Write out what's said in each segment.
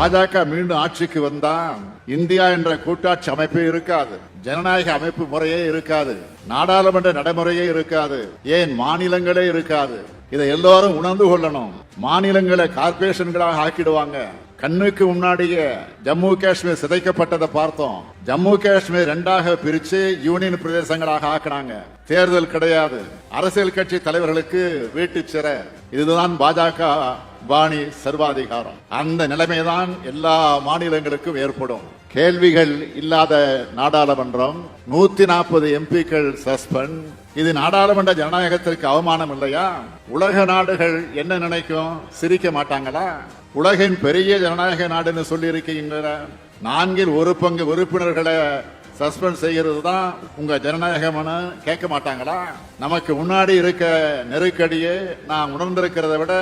பாஜக மீண்டும் ஆட்சிக்கு வந்தா இந்தியா என்ற கூட்டாட்சி அமைப்பே இருக்காது. ஜனநாயக அமைப்பு முறையே இருக்காது. நாடாளுமன்ற நடைமுறையே இருக்காது. ஏன் மாநிலங்களே இருக்காது. இதை எல்லாரும் உணர்ந்து கொள்ளணும். மாநிலங்களை கார்பரேஷன்களாக ஆக்கிடுவாங்க. கண்ணுக்கு முன்னாடியே ஜம்மு காஷ்மீர் சிதைக்கப்பட்டதை பார்த்தோம். ஜம்மு காஷ்மீர் ரெண்டாக பிரிச்சு யூனியன் பிரதேசங்களாக ஆக்கினாங்க. தேர்தல் கிடையாது. அரசியல் கட்சி தலைவர்களுக்கு வீட்டு சிறை. இதுதான் பாஜக. பாணி சர்வாதிகாரம். அந்த நிலைமைதான் எல்லா மாநிலங்களுக்கும் ஏற்படும். கேள்விகள் இல்லாத நாடாளுமன்றம் நூத்தி நாற்பது எம்பிக்கள் சஸ்பெண்ட். இது நாடாளுமன்ற ஜனநாயகத்திற்கு அவமானம் இல்லையா? உலக நாடுகள் என்ன நினைக்கும்? சிரிக்க மாட்டாங்களா? உலகின் பெரிய ஜனநாயக நாடுன்னு சொல்லி இருக்கீங்க நான்கில் ஒரு பங்கு உறுப்பினர்களை சஸ்பெண்ட் செய்கிறது தான் உங்க ஜனநாயகம்னு கேட்க மாட்டாங்களா? நமக்கு முன்னாடி இருக்க நெருக்கடியே நான் உணர்ந்திருக்கிறத விட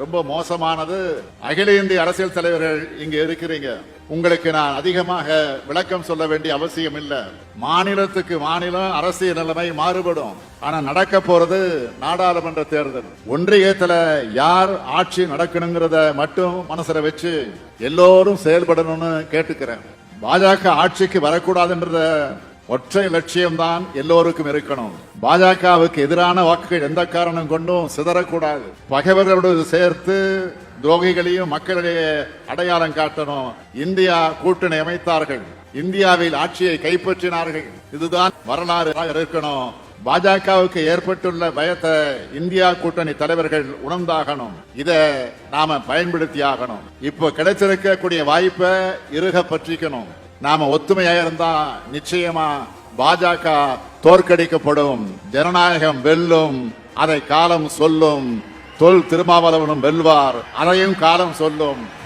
ரொம்ப மோசமானது. அகில இந்திய அரசியல் தலைவர்கள் இங்க இருக்கிறீங்க. உங்களுக்கு நான் அதிகமாக விளக்கம் சொல்ல வேண்டிய அவசியம் இல்லை. மாநிலத்துக்கு மாநிலம் அரசியல் நிலைமை மாறுபடும். ஆனா நடக்க போறது நாடாளுமன்ற தேர்தல். ஒன்றியத்துல யார் ஆட்சி நடக்கணுங்கிறத மட்டும் மனசுல வச்சு எல்லோரும் செயல்படணும்னு கேட்டுக்கிறேன். பாஜக ஆட்சிக்கு வரக்கூடாதுன்றத ஒற்றை லட்சியம்தான் எல்லோருக்கும் இருக்கணும். பாஜகவுக்கு எதிரான வாக்குகள் எந்த காரணம் கொண்டும் சிதறக்கூடாது. பகைவர்களோடு சேர்த்து துரோகிகளையும் மக்களிடையே அடையாளம் காட்டணும். இந்தியா கூட்டணி அமைத்தார்கள். இந்தியாவில் ஆட்சியை கைப்பற்றினார்கள். இதுதான் வரலாறு இருக்கணும். பாஜகவுக்கு ஏற்பட்டுள்ள பயத்தை இந்தியா கூட்டணி தலைவர்கள் உணர்ந்தாகணும். இதை நாம பயன்படுத்தி ஆகணும் இப்போ கிடைச்சிருக்கக்கூடிய வாய்ப்பை இருக பற்றிக்கணும். நாம ஒத்துமையா இருந்தா நிச்சயமா பாஜக தோற்கடிக்கப்படும். ஜனநாயகம் வெல்லும். அதை காலம் சொல்லும். தொல் திருமாவளவனும் வெல்வார். அதையும் காலம் சொல்லும்.